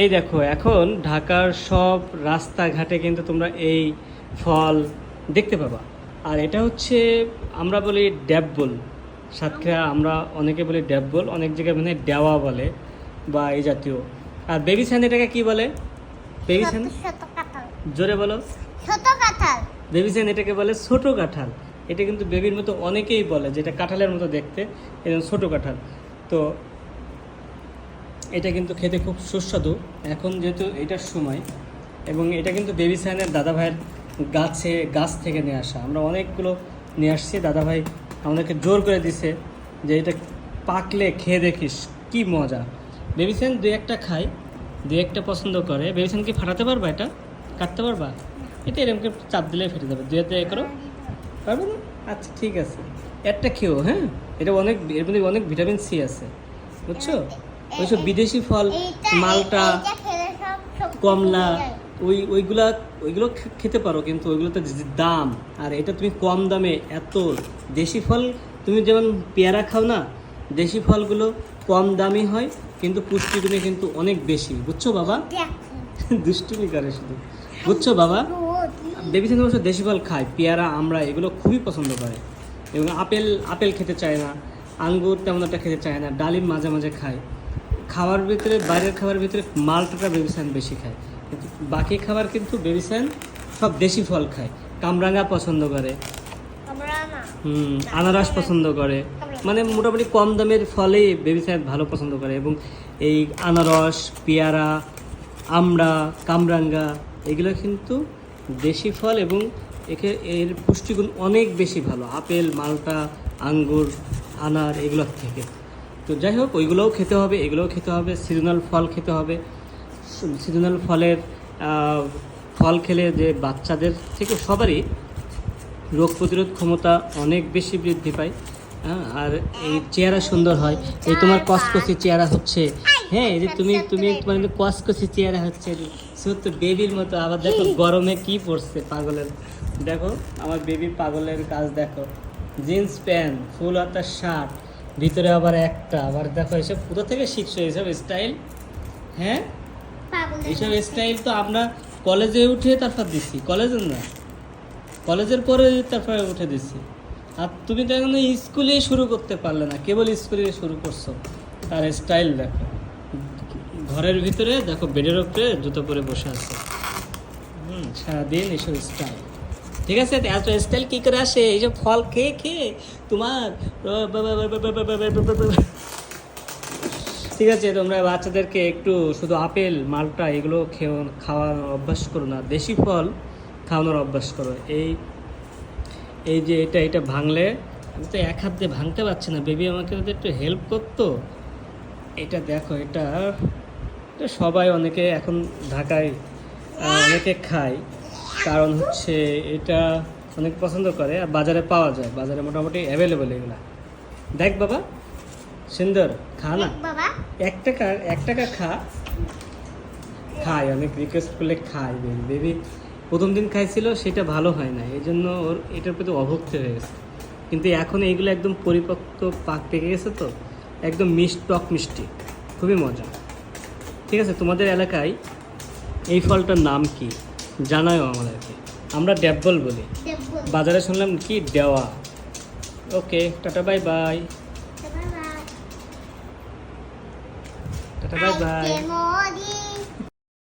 এই দেখো এখন ঢাকার সব রাস্তাঘাটে কিন্তু তোমরা এই ফল দেখতে পাবা। আর এটা হচ্ছে আমরা বলি ড্যাববল। সাতক্ষীরা আমরা অনেকে বলি ড্যাববল অনেক জায়গায় মানে ডেওয়া বলে বা এই জাতীয়। আর বেবি স্যান এটাকে কি বলে? বেবি স্যান জোরে বলো। বেবি স্যান এটাকে বলে ছোট কাঁঠাল। এটা কিন্তু বেবির মতো অনেকেই বলে যেটা কাঁঠালের মতো দেখতে এরকম ছোট কাঁঠাল। তো এটা কিন্তু খেতে খুব সুস্বাদু। এখন যেহেতু এটার সময়, এবং এটা কিন্তু বেবি সাইনের দাদা ভাইয়ের গাছে, গাছ থেকে নিয়ে আসা। আমরা অনেকগুলো নিয়ে আসছি। দাদা ভাই আমাদেরকে জোর করে দিছে যে এটা পাকলে খেয়ে দেখিস, কি মজা। বেবি সাইন দুই একটা খায় দু একটা পছন্দ করে। বেবি সাইন কি ফাটাতে পারবা এটা? কাটতে পারবা? এটা এরকম চাপ দিলে ফেটে যাবে। দুই হাতে এ করো। পারবে না? আচ্ছা ঠিক আছে। একটা খেও হ্যাঁ? এটা অনেক, এর মধ্যে অনেক ভিটামিন সি আছে। বুঝছ? ওইসব বিদেশি ফল মালটা কমলা ওই ওইগুলা ওইগুলো খেতে পারো কিন্তু ওইগুলোতে দাম আর এটা তুমি কম দামে এত দেশি ফল তুমি যেমন পেয়ারা খাও না দেশি ফলগুলো কম দামি হয় কিন্তু পুষ্টিগুণে কিন্তু অনেক বেশি। বুঝছ বাবা? দুষ্টুমি করে শুধু। বুঝছ বাবা। বেবি সেন অবশ্য দেশি ফল খায় পেয়ারা আমরা এগুলো খুবই পছন্দ করে। এবং আপেল আপেল খেতে চায় না আঙ্গুর তেমন একটা খেতে চায় না ডালিম মাঝে মাঝে খায়। খাওয়ার ভিতরে বাইরের খাবার ভিতরে মালটাটা বেবিসান বেশি খায়। কিন্তু বাকি খাবার কিন্তু বেবিসান সব দেশি ফল খায়। কামরাঙা পছন্দ করে। হুম, আনারস পছন্দ করে। মানে মোটামুটি কম দামের ফলেই বেবি সাহেব ভালো পছন্দ করে। এবং এই আনারস পেয়ারা আমড়া কামরাঙ্গা এগুলো কিন্তু দেশি ফল এবং একে এর পুষ্টিগুণ অনেক বেশি ভালো। আপেল মালটা আঙ্গুর আনার এগুলোর থেকে। তো যাই হোক ওইগুলোও খেতে হবে এগুলোও খেতে হবে সিজনাল ফল খেতে হবে। সিজনাল ফলের ফল খেলে যে বাচ্চাদের থেকে সবারই রোগ প্রতিরোধ ক্ষমতা অনেক বেশি বৃদ্ধি পায় হ্যাঁ, আর এই চেহারা সুন্দর হয়। এই তোমার কসকসি চেহারা হচ্ছে হ্যাঁ? এই যে তুমি তুমি তোমার কসকসি চেহারা হচ্ছে সত্য বেবির মতো আবার দেখো গরমে কি পড়ছে পাগলের। দেখো আমার বেবি পাগলের কাজ দেখো। জিন্স প্যান্ট ফুল হাতার শার্ট ভিতরে আবার একটা আবার দেখো এসব কোথা থেকে শিখছো? এইসব স্টাইল হ্যাঁ? এইসব স্টাইল তো আমরা কলেজে উঠে তারপর দিচ্ছি। কলেজের না। কলেজের পরে তারপরে উঠে দিচ্ছি। আর তুমি তো এখন স্কুলে শুরু করতে পারলে না। কেবল স্কুলে শুরু করছ। তার স্টাইল দেখো। ঘরের ভিতরে দেখো বেডের উপরে জুতো পরে বসে আছে। হুম সারাদিন এসব স্টাইল ঠিক আছে স্টাইল কী করে আসে এইসব ফল খেয়ে খেয়ে তোমার ঠিক আছে তোমরা বাচ্চাদেরকে একটু শুধু আপেল মালটা এগুলো খেও খাওয়ানোর অভ্যাস করো না দেশি ফল খাওয়ানোর অভ্যাস করো এই এই যে এটা এটা ভাঙলে আমি তো এক হাত দিয়ে ভাঙতে পারছি না বেবি আমাকে যদি একটু হেল্প করতো এটা দেখো এটা এটা সবাই অনেকে এখন ঢাকায় অনেকে খায় কারণ হচ্ছে এটা অনেক পছন্দ করে আর বাজারে পাওয়া যায়। বাজারে মোটামুটি অ্যাভেলেবল এগুলা। দেখ বাবা সুন্দর খা না। এক টাকা এক টাকা খা। খায় অনেক রিকোয়েস্ট করলে খায় বেবি বেবি প্রথম দিন খাইছিল সেটা ভালো হয় না এই জন্য ওর এটার প্রতি অভক্তি হয়ে গেছে। কিন্তু এখন এইগুলো একদম পরিপক্ক পাক পেকে গেছে তো একদম মিষ্ট টক মিষ্টি। খুবই মজা। ঠিক আছে তোমাদের এলাকায় এই ফলটার নাম কি? জানাও আমাদেরকে। আমরা ড্যাবল বলি। বাজারে শুনলাম কি? দেওয়া। Okay tata bye bye. Tata bye. Bye